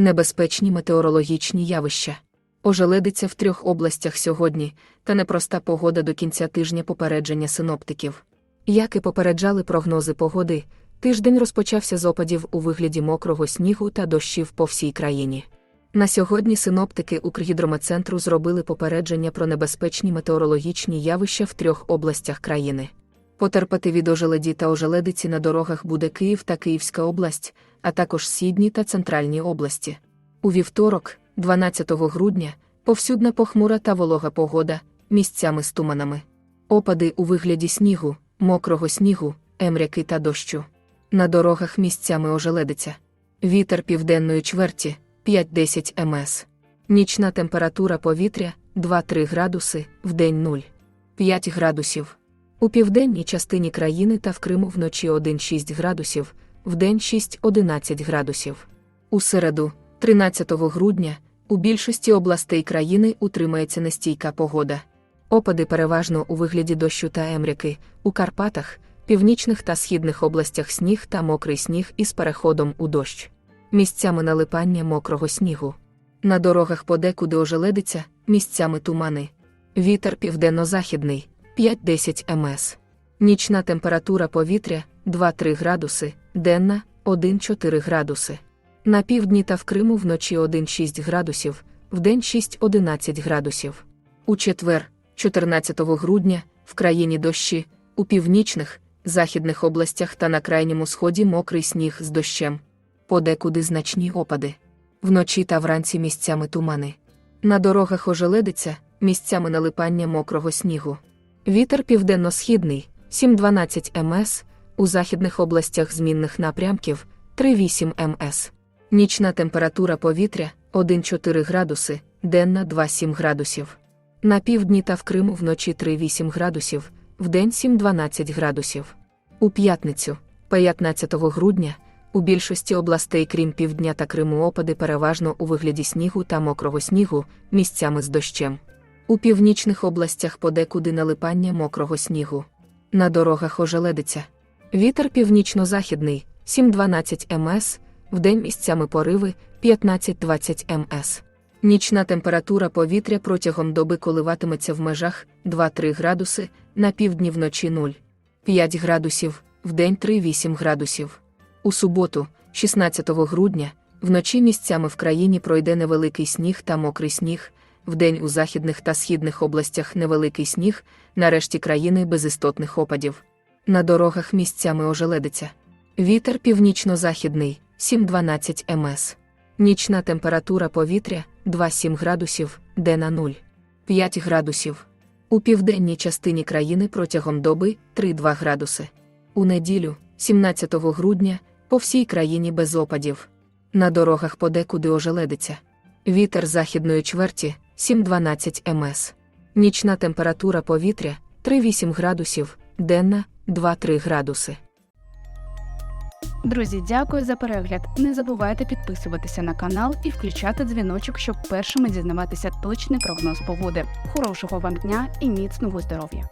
Небезпечні метеорологічні явища. Ожеледиться в трьох областях сьогодні, та непроста погода до кінця тижня попередження синоптиків. Як і попереджали прогнози погоди, тиждень розпочався з опадів у вигляді мокрого снігу та дощів по всій країні. На сьогодні синоптики Укргідрометцентру зробили попередження про небезпечні метеорологічні явища в трьох областях країни. Потерпати від ожеледі та ожеледиці на дорогах буде Київ та Київська область, а також Сідні та Центральні області. У вівторок, 12 грудня, повсюдна похмура та волога погода, місцями з туманами. Опади у вигляді снігу, мокрого снігу, емряки та дощу. На дорогах місцями ожеледиться. Вітер південної чверті 5-10 МС. Нічна температура повітря 2-3 градуси, вдень 0. 5 градусів. У південній частині країни та в Криму вночі 1-6 градусів, вдень 6-11 градусів. У середу, 13 грудня, у більшості областей країни утримається нестійка погода. Опади переважно у вигляді дощу та емряки, у Карпатах, північних та східних областях сніг та мокрий сніг із переходом у дощ. Місцями налипання мокрого снігу. На дорогах подекуди ожеледиться, місцями тумани. Вітер південно-західний 5-10 МС. Нічна температура повітря 2-3 градуси, денна 1-4 градуси. На півдні та в Криму вночі 1-6 градусів, вдень 6-11 градусів. У четвер, 14 грудня, в країні дощі, у північних, західних областях та на крайньому сході мокрий сніг з дощем. Подекуди значні опади. Вночі та вранці місцями тумани. На дорогах ожеледиться, місцями налипання мокрого снігу. Вітер південно-східний 7-12 МС, у західних областях змінних напрямків 3-8 МС. Нічна температура повітря 1-4 градуси, денна 2-7 градусів. На півдні та в Криму вночі 3-8 градусів, вдень 7-12 градусів. У п'ятницю, 15 грудня, у більшості областей, крім півдня та Криму, опади переважно у вигляді снігу та мокрого снігу, місцями з дощем. У північних областях подекуди налипання мокрого снігу. На дорогах ожеледиться. Вітер північно-західний 7-12 МС, вдень місцями пориви 15-20 МС. Нічна температура повітря протягом доби коливатиметься в межах 2-3 градуси, на півдні вночі 0. 5 градусів, вдень 3-8 градусів. У суботу, 16 грудня, вночі місцями в країні пройде невеликий сніг та мокрий сніг, вдень у західних та східних областях невеликий сніг, нарешті країни без істотних опадів. На дорогах місцями ожеледиться. Вітер північно-західний 7-12 МС. Нічна температура повітря 2-7 градусів, денна 0. 5 градусів. У південній частині країни протягом доби 3-2 градуси. У неділю, 17 грудня, по всій країні без опадів. На дорогах подекуди ожеледиться. Вітер західної чверті 7-12 МС. Нічна температура повітря 3-8 градусів, денна 2-3 градуси. Друзі, дякую за перегляд. Не забувайте підписуватися на канал і включати дзвіночок, щоб першими дізнаватися точний прогноз погоди. Хорошого вам дня і міцного здоров'я!